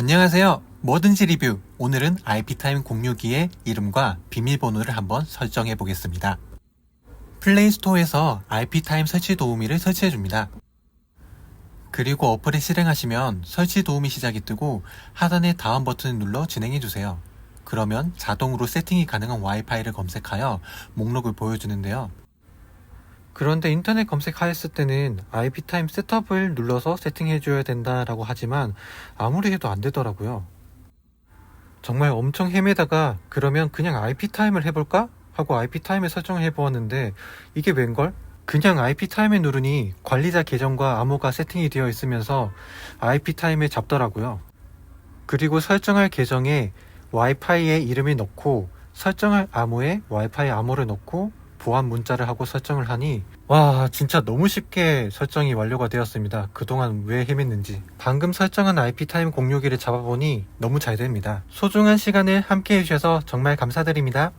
안녕하세요. 뭐든지 리뷰. 오늘은 IP타임 062의 이름과 비밀번호를 한번 설정해 보겠습니다. 플레이스토어에서 IP타임 설치 도우미를 설치해 줍니다. 그리고 어플을 실행하시면 설치 도우미 시작이 뜨고 하단의 다음 버튼을 눌러 진행해 주세요. 그러면 자동으로 세팅이 가능한 와이파이를 검색하여 목록을 보여주는데요. 그런데 인터넷 검색하였을 때는 IP타임 셋업을 눌러서 세팅해 줘야 된다라고 하지만 아무리 해도 안 되더라고요. 정말 엄청 헤매다가 그러면 그냥 IP타임을 해볼까? 하고 IP타임을 설정을 해보았는데 이게 웬걸? 그냥 IP타임을 누르니 관리자 계정과 암호가 세팅이 되어 있으면서 IP타임을 잡더라고요. 그리고 설정할 계정에 와이파이의 이름을 넣고 설정할 암호에 와이파이 암호를 넣고 보안 문자를 하고 설정을 하니 와 진짜 너무 쉽게 설정이 완료가 되었습니다. 그동안 왜 헤맸는지 방금 설정한 IP타임 061을 잡아보니 너무 잘 됩니다. 소중한 시간을 함께 해주셔서 정말 감사드립니다.